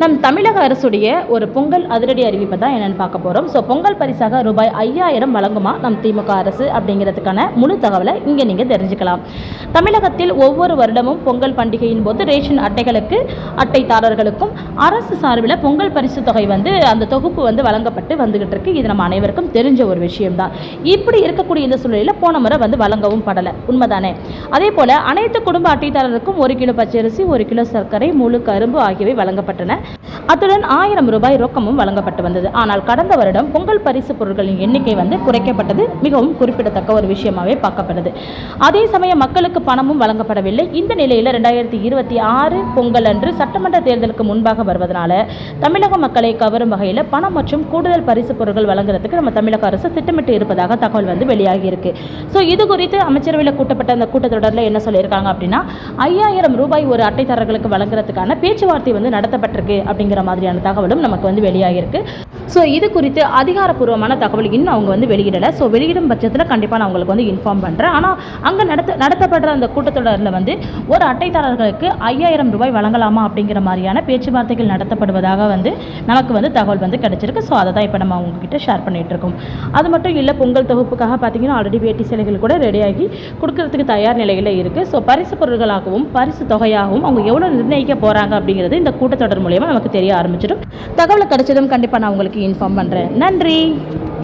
நம் தமிழக அரசுடைய ஒரு பொங்கல் அதிரடி அறிவிப்பை தான் என்னென்னு பார்க்க போகிறோம் ஸோ பொங்கல் பரிசாக ரூபாய் ஐயாயிரம் வழங்குமா நம் திமுக அரசு அப்படிங்கிறதுக்கான முழு தகவலை இங்கே நீங்கள் தெரிஞ்சுக்கலாம். தமிழகத்தில் ஒவ்வொரு வருடமும் பொங்கல் பண்டிகையின் போது ரேஷன் அட்டைகளுக்கு அட்டைதாரர்களுக்கும் அரசு சார்பில் பொங்கல் பரிசு தொகை வந்து அந்த தொகுப்பு வந்து வழங்கப்பட்டு வந்துகிட்டு இருக்கு. இது நம்ம அனைவருக்கும் தெரிஞ்ச ஒரு விஷயம்தான் இப்படி இருக்கக்கூடிய இந்த சூழ்நிலையில் போன முறை வந்து வழங்கவும் படலை. உண்மைதானே? அதே போல் அனைத்து குடும்ப அட்டைதாரருக்கும் ஒரு கிலோ பச்சரிசி ஒரு கிலோ சர்க்கரை முழு கரும்பு ஆகியவை வழங்கப்பட்டன. அத்துடன் ஆயிரம் ரூபாய் ரொக்கமும் வழங்கப்பட்டு வந்தது. ஆனால் கடந்த வருடம் பொங்கல் பரிசு பொருட்களின் எண்ணிக்கை வந்து குறைக்கப்பட்டது. மிகவும் குறிப்பிடத்தக்க ஒரு விஷயமாகவே பார்க்கப்படுது. அதே சமயம் மக்களுக்கு பணமும் வழங்கப்படவில்லை. இந்த நிலையில் ரெண்டாயிரத்தி இருபத்தி ஆறு பொங்கல் அன்று சட்டமன்ற தேர்தலுக்கு முன்பாக வருவதனால தமிழக மக்களை கவரும் வகையில் பணம் மற்றும் கூடுதல் பரிசு பொருட்கள் வழங்குறதுக்கு நம்ம தமிழக அரசு திட்டமிட்டு இருப்பதாக தகவல் வந்து வெளியாகி இருக்கு ஸோ இது குறித்து அமைச்சரவையில் கூட்டப்பட்ட அந்த கூட்டத்தொடரில் என்ன சொல்லியிருக்காங்க அப்படின்னா ஐயாயிரம் ரூபாய் ஒரு அட்டைதாரர்களுக்கு வழங்குறதுக்கான பேச்சுவார்த்தை வந்து நடத்தப்பட்டிருக்கு. அப்படிங்கிற மாதிரியான தகவலும் நமக்கு வந்து வெளியாகிருக்கு ஸோ இது குறித்து அதிகாரப்பூர்வமான தகவல் இன்னும் அவங்க வந்து வெளியிடலை. ஸோ வெளியிடும் பட்சத்தில் கண்டிப்பாக நான் உங்களுக்கு வந்து இன்ஃபார்ம் பண்ணுறேன் ஆனால் அங்கே நடத்த நடத்தப்படுற அந்த கூட்டத்தொடரில் வந்து ஒரு அட்டைதாரர்களுக்கு ஐயாயிரம் ரூபாய் வழங்கலாமா அப்படிங்கிற மாதிரியான பேச்சுவார்த்தைகள் நடத்தப்படுவதாக வந்து நமக்கு வந்து தகவல் வந்து கிடச்சிருக்கு. ஸோ அதை தான் இப்போ நம்ம அவங்கக்கிட்ட ஷேர் பண்ணிகிட்ருக்கோம் இருக்கோம். அது மட்டும் இல்லை பொங்கல் தொகுப்புக்காக பார்த்தீங்கன்னா ஆல்ரெடி வேட்டி சிலைகள் கூட ரெடியாகி கொடுக்கறதுக்கு தயார் நிலையில் இருக்குது ஸோ பரிசு பொருட்களாகவும் பரிசு தொகையாகவும் அவங்க எவ்வளோ நிர்ணயிக்க போகிறாங்க அப்படிங்கிறது இந்த கூட்டத்தொடர் மூலயமா நமக்கு தெரிய ஆரம்பிச்சிடும். தகவல் கிடச்சதும் கண்டிப்பாக நான் உங்களுக்கு இன்ஃபார்ம் பண்ணுறேன் நன்றி.